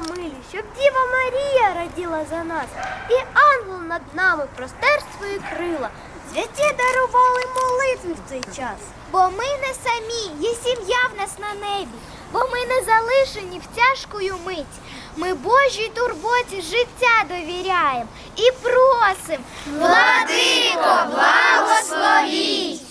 милі, щоб Діва Марія раділа за нас, і ангел над нами простер свої крила. Святі дарували молитви в цей час. Бо ми не самі, є сім'я в нас на небі, бо ми не залишені в тяжкою мить. Ми Божій турботі життя довіряємо і просим, Владико, благословіть!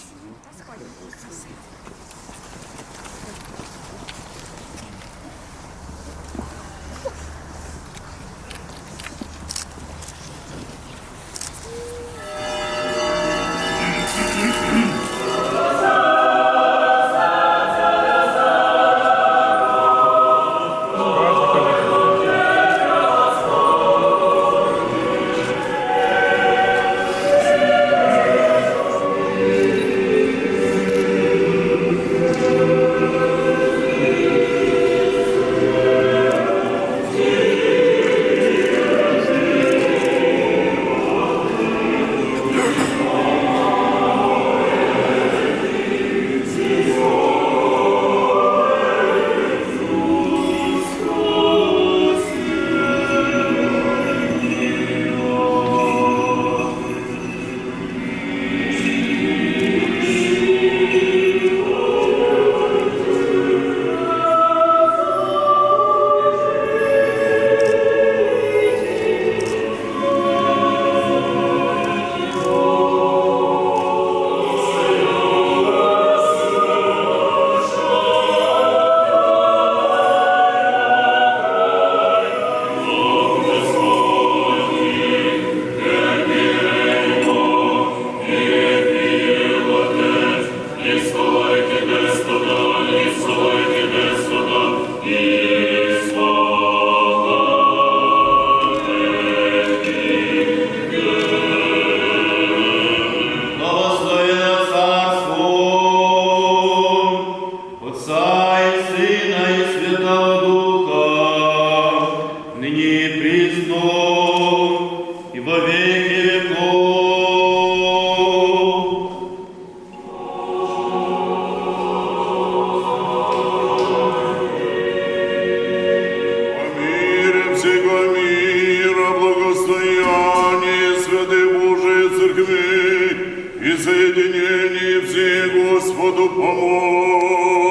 И соединении всей Господу помолимся.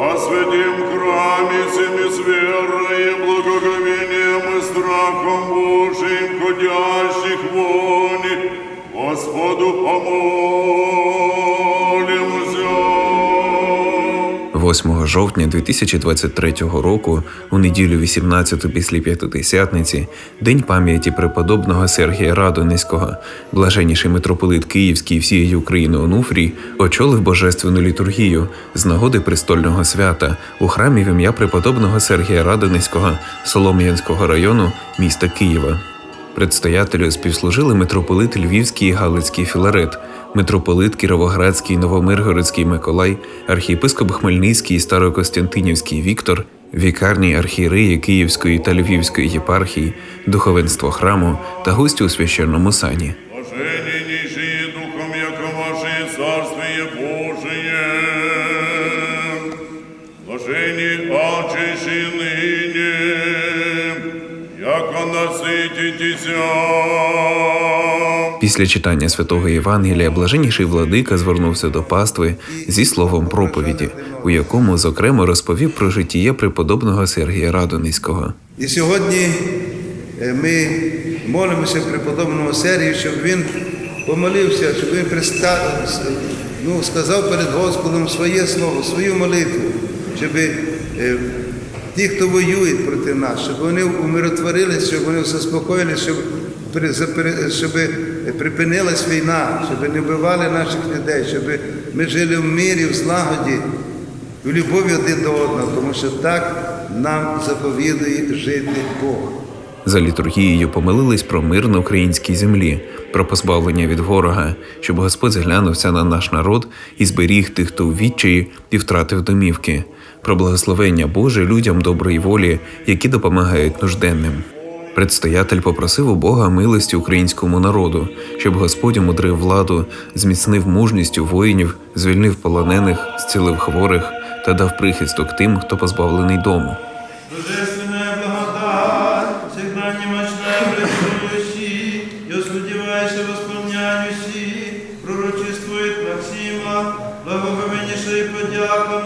О святем храме всеми с верой благоговением и страхом Божиим, ходящих вони, Господу помолимся. 8 жовтня 2023 року, у неділю 18 після П'ятидесятниці, День пам'яті преподобного Сергія Радонезького, блаженніший митрополит Київський і всієї України Онуфрій очолив божественну літургію з нагоди престольного свята у храмі в ім'я преподобного Сергія Радонезького Солом'янського району міста Києва. Предстоятелю співслужили митрополит Львівський і Галицький Філарет, митрополит Кіровоградський, Новомиргородський Миколай, архієпископ Хмельницький Старокостянтинівський Віктор, вікарні архієреї Київської та Львівської єпархії, духовенство храму та гості у священному сані. Насититеся. Після читання святого Євангелія блаженніший владика звернувся до пастви зі словом проповіді, у якому зокрема розповів про життя преподобного Сергія Радонезького. І сьогодні е, ми молимося преподобному Сергію, щоб він помолився, щоб він ну, сказав перед Господом своє слово, свою молитву, щоб е, ті, хто воюють проти нас, щоб вони умиротворилися, щоб вони заспокоїлися, щоб, щоб припинилась війна, щоб не вбивали наших людей, щоб ми жили в мирі, в злагоді, в любові один до одного, тому що так нам заповідує жити Бог. За літургією помилились про мир на українській землі, про позбавлення від ворога, щоб Господь зглянувся на наш народ і зберіг тих, хто у відчаї і втратив домівки, про благословення Боже людям доброї волі, які допомагають нужденним. Предстоятель попросив у Бога милості українському народу, щоб Господь умудрив владу, зміцнив мужністю воїнів, звільнив полонених, зцілив хворих та дав прихисток тим, хто позбавлений дому. Божественная благодать, всегда немощная присутствующий и уследевающий восполняющий, пророчествует Максима, благоговеннейший подякона, водякона,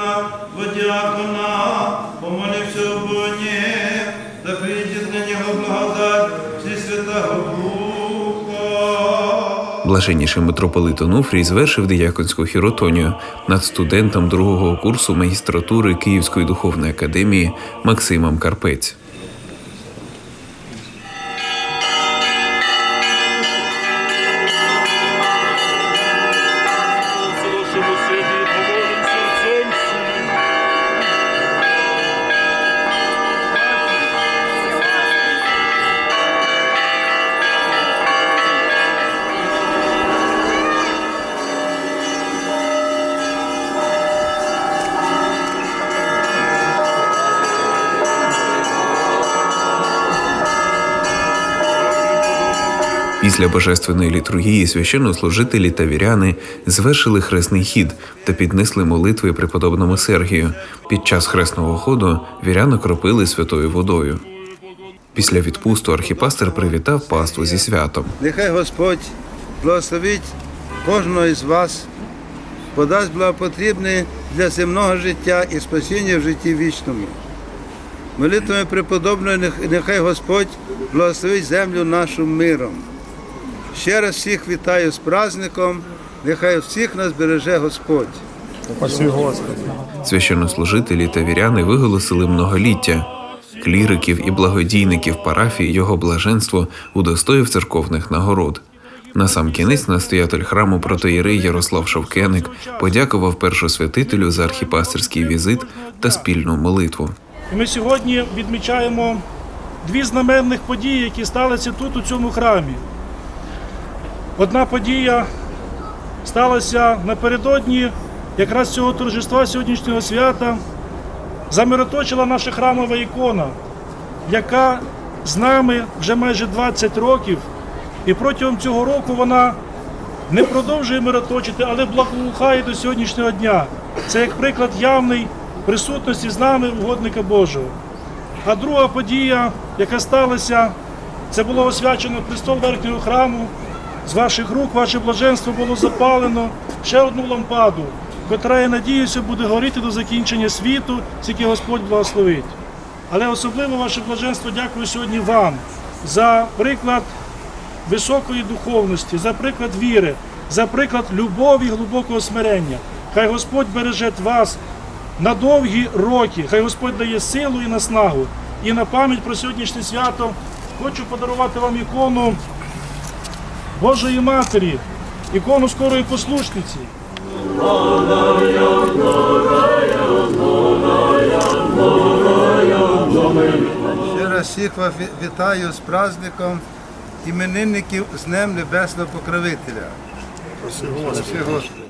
Блаженніший митрополит Онуфрій звершив дияконську хіротонію над студентом другого курсу магістратури Київської духовної академії Максимом Карпець. Після божественної літургії священнослужителі та віряни звершили хресний хід та піднесли молитви преподобному Сергію. Під час хресного ходу віряни кропили святою водою. Після відпусту архіпастер привітав паству зі святом. Нехай Господь благословить кожного із вас, подасть благопотрібне для земного життя і спасіння в житті вічному. Молитвами преподобної нехай Господь благословить землю нашу миром. Ще раз всіх вітаю з праздником, нехай всіх нас береже Господь. Священнослужителі та віряни виголосили многоліття. Кліриків і благодійників парафії його блаженство удостоїв церковних нагород. На сам кінець настоятель храму протоєрей Ярослав Шовкеник подякував першосвятителю за архіпастерський візит та спільну молитву. І ми сьогодні відмічаємо дві знаменних події, які сталися тут, у цьому храмі. Одна подія сталася напередодні якраз цього торжества сьогоднішнього свята. Замироточила наша храмова ікона, яка з нами вже майже 20 років, і протягом цього року вона не продовжує мироточити, але благоухає до сьогоднішнього дня. Це як приклад явний присутності з нами угодника Божого. А друга подія, яка сталася, це було освячено престол верхнього храму. З ваших рук ваше блаженство було запалено ще одну лампаду, котра, я надіюся, буде горіти до закінчення світу, тільки Господь благословить. Але особливо ваше блаженство дякую сьогодні вам за приклад високої духовності, за приклад віри, за приклад любові глибокого смирення. Хай Господь береже вас на довгі роки, хай Господь дає силу і наснагу. І на пам'ять про сьогоднішнє свято хочу подарувати вам ікону Божої Матері, ікону скорої послушниці. Ще раз всіх вас вітаю з праздником іменинників з Днем Небесного Покровителя. Спасибо, Господи.